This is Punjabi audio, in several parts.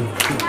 Thank you.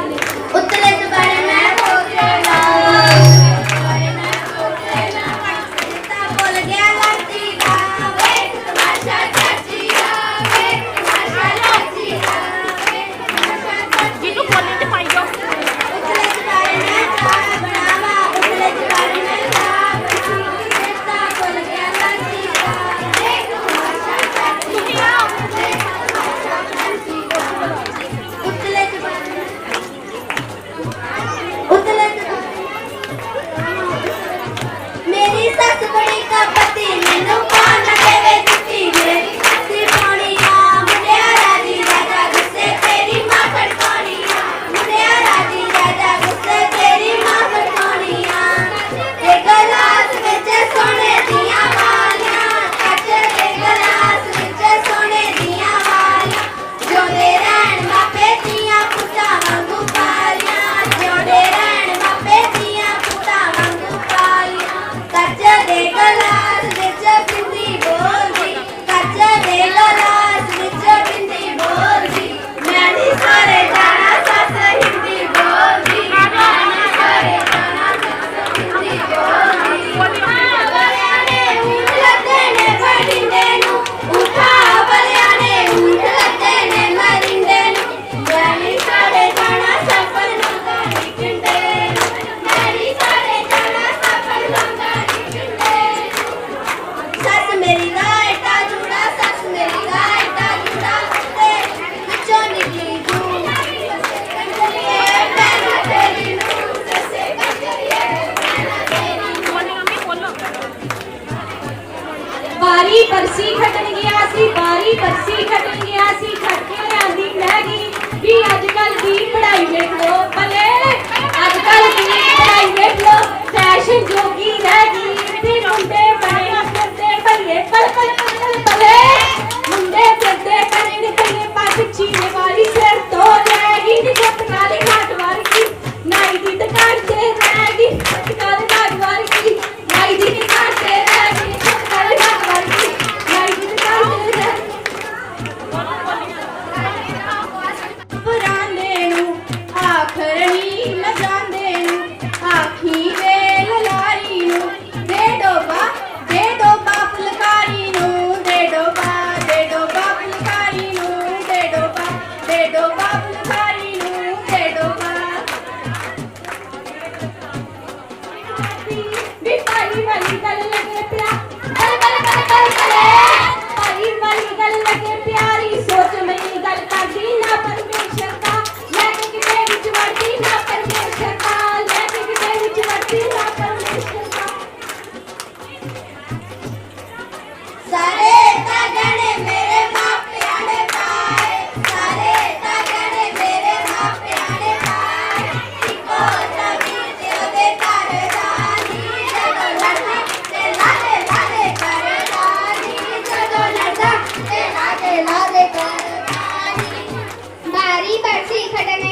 一百七一块儿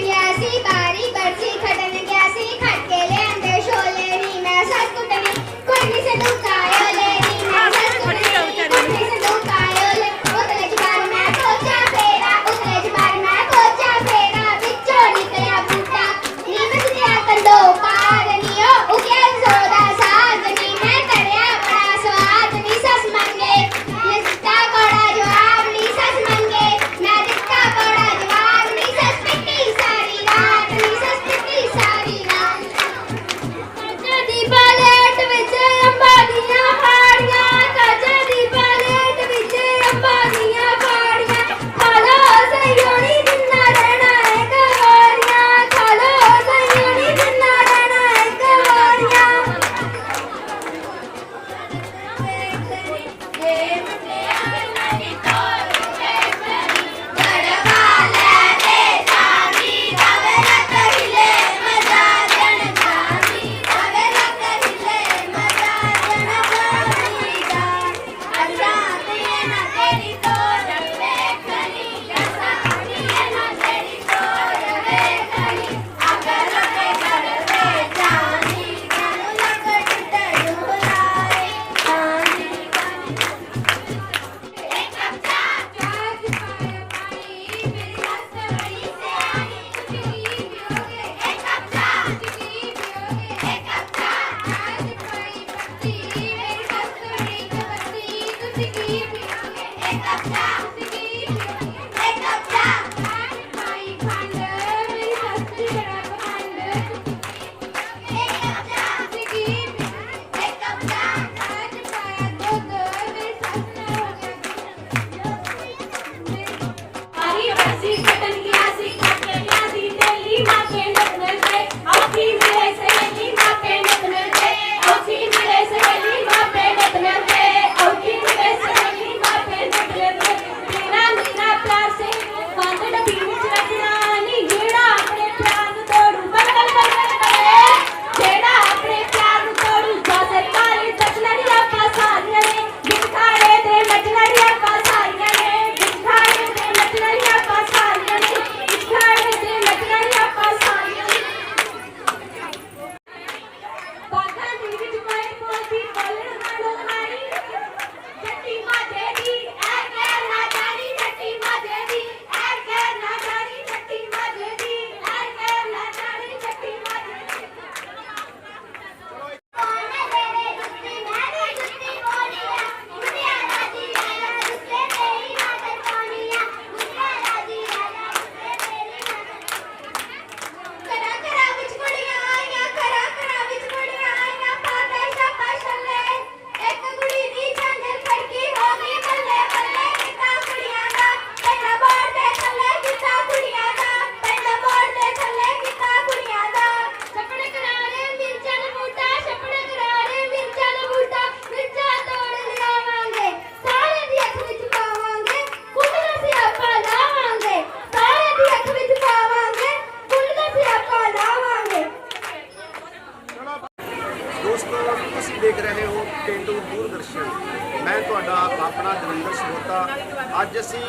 ਅੱਜ ਅਸੀਂ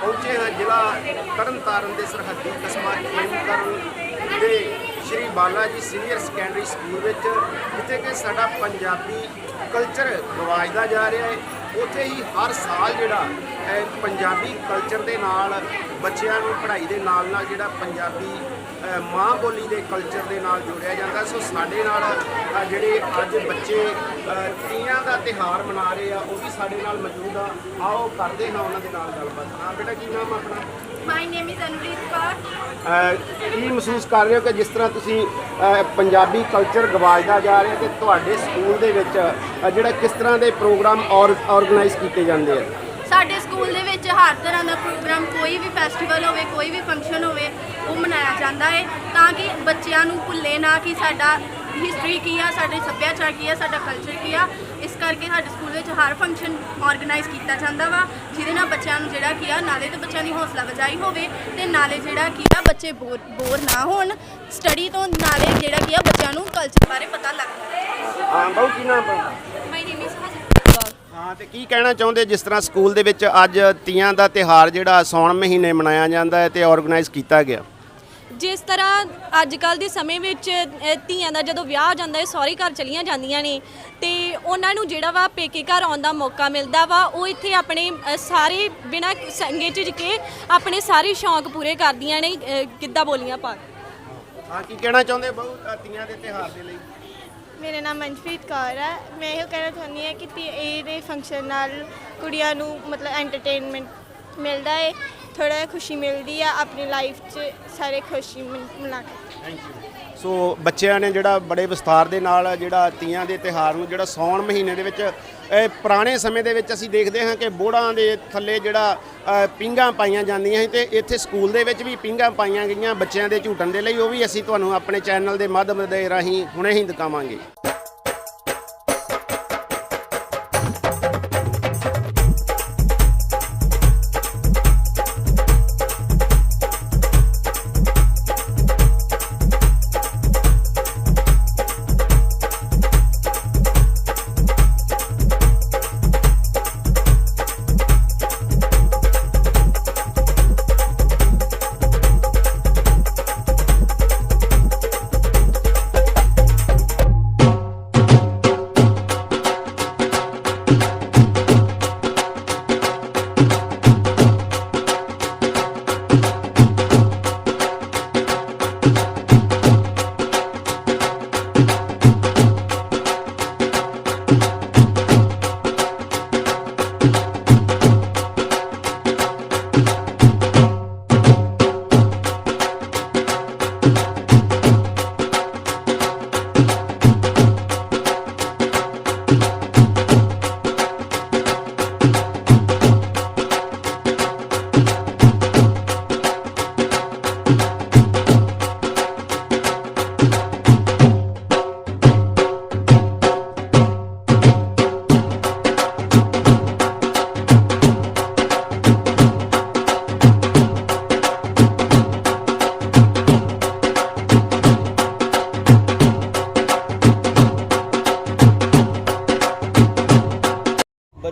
ਪਹੁੰਚੇ ਹਾਂ ਜ਼ਿਲ੍ਹਾ ਤਰਨਤਾਰਨ ਦੇ ਸਰਹੱਦੀ ਕਸਬਾ ਖੇਮਕਰਨ ਦੇ ਸ਼੍ਰੀ Bala ji senior secondary school ਵਿੱਚ, ਜਿੱਥੇ ਕਿ ਸਾਡਾ ਪੰਜਾਬੀ ਕਲਚਰ ਗਵਾਜਦਾ ਜਾ ਰਿਹਾ ਹੈ। ਉੱਥੇ ਹੀ ਹਰ ਸਾਲ ਜਿਹੜਾ ਪੰਜਾਬੀ ਕਲਚਰ ਦੇ ਨਾਲ ਬੱਚਿਆਂ ਨੂੰ ਪੜ੍ਹਾਈ ਦੇ ਨਾਲ ਨਾਲ ਜਿਹੜਾ ਪੰਜਾਬੀ ਮਾਂ ਬੋਲੀ ਦੇ ਕਲਚਰ ਦੇ ਨਾਲ ਜੋੜਿਆ ਜਾਂਦਾ। ਸੋ ਸਾਡੇ ਨਾਲ ਜਿਹੜੇ ਅੱਜ ਬੱਚੇ ਤੀਆਂ ਦਾ ਤਿਹਾਰ ਮਨਾ ਰਹੇ ਆ ਉਹ ਵੀ ਸਾਡੇ ਨਾਲ ਮੌਜੂਦ ਆ। ਆਓ ਕਰਦੇ ਹਾਂ ਉਹਨਾਂ ਦੇ ਨਾਲ ਗੱਲਬਾਤ। ਹਾਂ ਬੇਟਾ ਕੀ ਨਾਮ ਆਪਣਾ? My name is Anureet Kaur ਕੀ ਮਹਿਸੂਸ ਕਰ ਰਹੇ ਹੋ ਕਿ ਜਿਸ ਤਰ੍ਹਾਂ ਤੁਸੀਂ ਪੰਜਾਬੀ ਕਲਚਰ ਗਵਾਜਦਾ ਜਾ ਰਿਹਾ ਤੇ ਤੁਹਾਡੇ ਸਕੂਲ ਦੇ ਵਿੱਚ ਜਿਹੜਾ ਕਿਸ ਤਰ੍ਹਾਂ ਦੇ ਪ੍ਰੋਗਰਾਮ ਆਰਗੇਨਾਈਜ਼ ਕੀਤੇ ਜਾਂਦੇ ਆ? ਸਾਡੇ ਸਕੂਲ ਦੇ ਵਿੱਚ ਹਰ ਤਰ੍ਹਾਂ ਦਾ ਪ੍ਰੋਗਰਾਮ, ਕੋਈ ਵੀ ਫੈਸਟੀਵਲ ਹੋਵੇ, ਕੋਈ ਵੀ ਫੰਕਸ਼ਨ ਹੋਵੇ, ਉਹ ਮਨਾਇਆ ਜਾਂਦਾ ਹੈ ਤਾਂ ਕਿ ਬੱਚਿਆਂ ਨੂੰ ਭੁੱਲੇ ਨਾ ਕਿ ਸਾਡਾ ਹਿਸਟਰੀ ਕੀ ਆ, ਸਾਡੇ ਸੱਭਿਆਚਾਰ ਕੀ ਆ, ਸਾਡਾ ਕਲਚਰ ਕੀ ਆ। ਇਸ ਕਰਕੇ ਸਾਡੇ ਸਕੂਲ ਵਿੱਚ ਹਰ ਫੰਕਸ਼ਨ ਆਰਗੇਨਾਈਜ਼ ਕੀਤਾ ਜਾਂਦਾ ਵਾ, ਜਿਹਦੇ ਨਾਲ ਬੱਚਿਆਂ ਨੂੰ ਜਿਹੜਾ ਕੀ ਆ, ਨਾਲੇ ਤੇ ਬੱਚਿਆਂ ਦੀ ਹੌਸਲਾ ਵਜਾਈ ਹੋਵੇ ਤੇ ਨਾਲੇ ਜਿਹੜਾ ਕੀ ਆ, ਬੱਚੇ ਬੋਰ ਬੋਰ ਨਾ ਹੋਣ। ਸਟੱਡੀ ਤੋਂ ਨਾਲੇ ਜਿਹੜਾ ਕੀ ਆ, ਬੱਚਿਆਂ ਨੂੰ ਕਲਚਰ ਬਾਰੇ ਪਤਾ ਲੱਗਦਾ ਹਾਂ ਬਹੁ ਕੀ ਨਾਮ ਆ my name is Harjeet Kaur ਹਾਂ ਤੇ ਕੀ ਕਹਿਣਾ ਚਾਹੁੰਦੇ ਜਿਸ ਤਰ੍ਹਾਂ ਸਕੂਲ ਦੇ ਵਿੱਚ ਅੱਜ ਤੀਆਂ ਦਾ ਤਿਹਾਰ ਜਿਹੜਾ ਸੌਣ ਮਹੀਨੇ ਮਨਾਇਆ ਜਾਂਦਾ ਹੈ ਤੇ ਆਰਗੇਨਾਈਜ਼ ਕੀਤਾ ਗਿਆ? ਜਿਸ ਤਰ੍ਹਾਂ ਅੱਜ ਕੱਲ ਦੇ ਸਮੇਂ ਵਿੱਚ ਧੀਆਂ ਦਾ ਜਦੋਂ ਵਿਆਹ ਹੋ ਜਾਂਦਾ ਹੈ ਸਹੁਰੇ ਘਰ ਚਲੀਆਂ ਜਾਂਦੀਆਂ ਨੇ ਤੇ ਉਹਨਾਂ ਨੂੰ ਜਿਹੜਾ ਵਾ ਪੇਕੇ ਘਰ ਆਉਣ ਦਾ ਮੌਕਾ ਮਿਲਦਾ ਵਾ ਉਹ ਇੱਥੇ ਆਪਣੇ ਸਾਰੇ ਬਿਨਾਂ ਸੰਗੇ ਝਿਜਕੇ ਆਪਣੇ ਸਾਰੇ ਸ਼ੌਂਕ ਪੂਰੇ ਕਰਦੀਆਂ ਨੇ ਗਿੱਧਾ ਬੋਲੀਆਂ ਪਾ ਕੇ ਹਾਂ ਕੀ ਕਹਿਣਾ ਚਾਹੁੰਦੇ ਬਹੁ ਅ, ਤੀਆਂ ਦੇ ਤਿਹਾਰ ਦੇ ਲਈ? ਮੇਰਾ ਨਾਮ ਮਨਪ੍ਰੀਤ ਕੌਰ ਹੈ ਮੈਂ ਇਹ ਕਹਿਣਾ ਚਾਹੁੰਦੀ ਹਾਂ ਕਿ ਤੀ- ਇਹਦੇ ਫੰਕਸ਼ਨ ਨਾਲ ਕੁੜੀਆਂ ਨੂੰ ਮਤਲਬ ਐਂਟਰਟੇਨਮੈਂਟ ਮਿਲਦਾ ਹੈ ਥੋੜਾ ਖੁਸ਼ੀ ਮਿਲਦੀ ਆ ਆਪਣੀ ਲਾਈਫ 'ਚ, ਸਾਰੇ ਖੁਸ਼ੀ ਮਨ- ਮਨਾ ਕੇ। ਸੋ ਬੱਚਿਆਂ ਨੇ ਜਿਹੜਾ ਬੜੇ ਵਿਸਥਾਰ ਦੇ ਨਾਲ ਜਿਹੜਾ ਤੀਆਂ ਦੇ ਤਿਹਾਰ ਨੂੰ ਜਿਹੜਾ ਸੌਣ ਮਹੀਨੇ ਦੇ ਵਿੱਚ ਪੁਰਾਣੇ ਸਮੇਂ ਦੇ ਵਿੱਚ ਅਸੀਂ ਦੇਖਦੇ ਹਾਂ ਕਿ ਬੋੜਾਂ ਦੇ ਥੱਲੇ ਜਿਹੜਾ ਅ, ਪੀਂਘਾਂ ਪਾਈਆਂ ਜਾਂਦੀਆਂ ਸੀ ਤੇ ਇੱਥੇ ਸਕੂਲ ਦੇ ਵਿੱਚ ਵੀ ਪੀਂਘਾਂ ਪਾਈਆਂ ਗਈਆਂ ਬੱਚਿਆਂ ਦੇ ਝੂਟਣ ਦੇ ਲਈ। ਉਹ ਵੀ ਅਸੀਂ ਤੁਹਾਨੂੰ ਆਪਣੇ ਚੈਨਲ ਦੇ ਮਾਧਿਅਮ ਦੇ ਰਾਹੀਂ ਹੁਣੇ ਹੀ ਦਿਖਾਵਾਂਗੇ।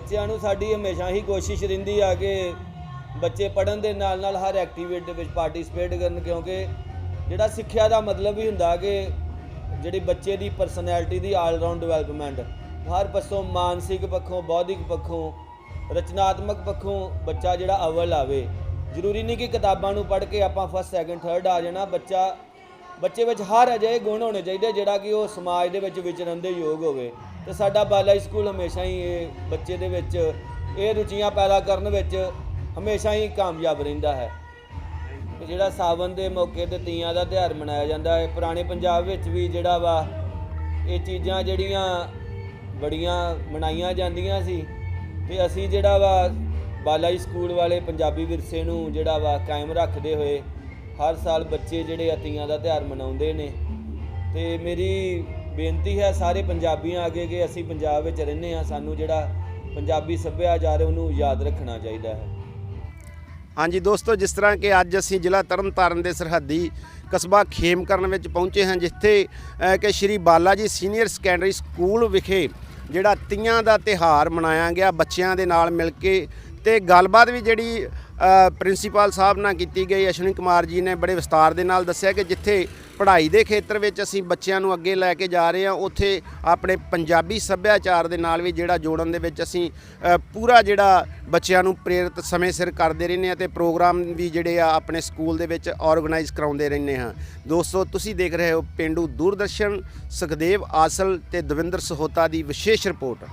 ਬੱਚਿਆਂ ਨੂੰ ਸਾਡੀ ਹਮੇਸ਼ਾ ਹੀ ਕੋਸ਼ਿਸ਼ ਰਹਿੰਦੀ ਆ ਕਿ ਬੱਚੇ ਪੜ੍ਹਨ ਦੇ ਨਾਲ ਨਾਲ ਹਰ ਐਕਟੀਵਿਟੀ ਦੇ ਵਿੱਚ ਪਾਰਟਿਸਿਪੇਟ ਕਰਨ, ਕਿਉਂਕਿ ਜਿਹੜਾ ਸਿੱਖਿਆ ਦਾ ਮਤਲਬ ਹੀ ਹੁੰਦਾ ਕਿ ਜਿਹੜੀ ਬੱਚੇ ਦੀ ਪਰਸਨੈਲਿਟੀ ਦੀ ਆਲ ਰਾਊਂਡ ਡਿਵੈਲਪਮੈਂਟ ਹਰ ਪਾਸੋਂ ਮਾਨਸਿਕ ਪੱਖੋਂ, ਬੌਧਿਕ ਪੱਖੋਂ, ਰਚਨਾਤਮਕ ਪੱਖੋਂ ਬੱਚਾ ਜਿਹੜਾ ਅਵਲ ਆਵੇ। ਜ਼ਰੂਰੀ ਨਹੀਂ ਕਿ ਕਿਤਾਬਾਂ ਨੂੰ ਪੜ੍ਹ ਕੇ ਆਪਾਂ ਫਸਟ ਸੈਕੰਡ ਥਰਡ ਆ ਜਾਣਾ, ਬੱਚਾ ਬੱਚੇ ਵਿੱਚ ਹਰ ਅਜਿਹੇ ਗੁਣ ਹੋਣੇ ਚਾਹੀਦੇ ਜਿਹੜਾ ਕਿ ਉਹ ਸਮਾਜ ਦੇ ਵਿੱਚ ਵਿਚਰਨ ਦੇ ਯੋਗ ਹੋਵੇ। ਤੇ ਸਾਡਾ ਬਾਲਾ ਸਕੂਲ ਹਮੇਸ਼ਾ ਹੀ ਇਹ ਬੱਚੇ ਦੇ ਵਿੱਚ ਇਹ ਰੁਚੀਆਂ ਪੈਦਾ ਕਰਨ ਵਿੱਚ ਹਮੇਸ਼ਾ ਹੀ ਕਾਮਯਾਬ ਰਹਿੰਦਾ ਹੈ। ਤੇ ਜਿਹੜਾ ਸਾਵਨ ਦੇ ਮੌਕੇ ਤੇ ਤੀਆਂ ਦਾ ਤਿਉਹਾਰ ਮਨਾਇਆ ਜਾਂਦਾ ਹੈ। ਪੁਰਾਣੇ ਪੰਜਾਬ ਵਿੱਚ ਵੀ ਜਿਹੜਾ ਵਾ, ਇਹ ਚੀਜ਼ਾਂ ਜਿਹੜੀਆਂ ਬੜੀਆਂ ਮਨਾਈਆਂ ਜਾਂਦੀਆਂ ਸੀ। ਤੇ ਅਸੀਂ ਜਿਹੜਾ ਵਾ ਬਾਲਾਜੀ ਸਕੂਲ ਵਾਲੇ ਪੰਜਾਬੀ ਵਿਰਸੇ ਨੂੰ ਜਿਹੜਾ ਵਾ ਕਾਇਮ ਰੱਖਦੇ ਹੋਏ ਹਰ ਸਾਲ ਬੱਚੇ ਜਿਹੜੇ ਆ ਤੀਆਂ ਦਾ ਤਿਉਹਾਰ ਮਨਾਉਂਦੇ ਨੇ। ਤੇ ਮੇਰੀ ਬੇਨਤੀ ਹੈ ਸਾਰੇ ਪੰਜਾਬੀਆਂ ਅੱਗੇ ਕਿ ਅਸੀਂ ਪੰਜਾਬ ਵਿੱਚ ਰਹਿੰਦੇ ਹਾਂ, ਸਾਨੂੰ ਜਿਹੜਾ ਪੰਜਾਬੀ ਸੱਭਿਆਚਾਰ ਉਹਨੂੰ ਯਾਦ ਰੱਖਣਾ ਚਾਹੀਦਾ ਹੈ। ਹਾਂਜੀ ਦੋਸਤੋ, ਜਿਸ ਤਰ੍ਹਾਂ ਕਿ ਅੱਜ ਅਸੀਂ ਜ਼ਿਲ੍ਹਾ ਤਰਨਤਾਰਨ ਦੇ ਸਰਹੱਦੀ ਕਸਬਾ ਖੇਮਕਰਨ ਵਿੱਚ ਪਹੁੰਚੇ ਹਾਂ, ਜਿੱਥੇ ਕਿ ਸ਼੍ਰੀ Bala ji senior secondary school ਵਿਖੇ ਜਿਹੜਾ ਤੀਆਂ ਦਾ ਤਿਹਾਰ ਮਨਾਇਆ ਗਿਆ ਬੱਚਿਆਂ ਦੇ ਨਾਲ ਮਿਲ ਕੇ। ਤੇ ਗੱਲਬਾਤ ਵੀ ਜਿਹੜੀ ਪ੍ਰਿੰਸੀਪਲ ਸਾਹਿਬ ਨਾਲ ਕੀਤੀ ਗਈ, ਅਸ਼ਵਨੀ ਕੁਮਾਰ ਜੀ ਨੇ ਬੜੇ ਵਿਸਤਾਰ ਦੇ ਨਾਲ ਦੱਸਿਆ ਕਿ ਜਿੱਥੇ ਪੜ੍ਹਾਈ ਦੇ ਖੇਤਰ ਵਿੱਚ ਅਸੀਂ ਬੱਚਿਆਂ ਨੂੰ ਅੱਗੇ ਲੈ ਕੇ ਜਾ ਰਹੇ ਹਾਂ, ਉੱਥੇ ਆਪਣੇ ਪੰਜਾਬੀ ਸੱਭਿਆਚਾਰ ਦੇ ਨਾਲ ਵੀ ਜਿਹੜਾ ਜੋੜਨ ਦੇ ਵਿੱਚ ਅਸੀਂ ਪੂਰਾ ਜਿਹੜਾ ਬੱਚਿਆਂ ਨੂੰ ਪ੍ਰੇਰਿਤ ਸਮੇਂ ਸਿਰ ਕਰਦੇ ਰਹਿੰਦੇ ਹਾਂ ਤੇ ਪ੍ਰੋਗਰਾਮ ਵੀ ਜਿਹੜੇ ਆ ਆਪਣੇ ਸਕੂਲ ਦੇ ਵਿੱਚ ਆਰਗੇਨਾਈਜ਼ ਕਰਾਉਂਦੇ ਰਹਿੰਦੇ ਹਾਂ। ਦੋਸਤੋ, ਤੁਸੀਂ ਦੇਖ ਰਹੇ ਹੋ ਪਿੰਡੂ ਦੂਰਦਰਸ਼ਨ, ਸੁਖਦੇਵ ਆਸਲ ਤੇ ਦਵਿੰਦਰ ਸਹੋਤਾ ਦੀ ਵਿਸ਼ੇਸ਼ ਰਿਪੋਰਟ।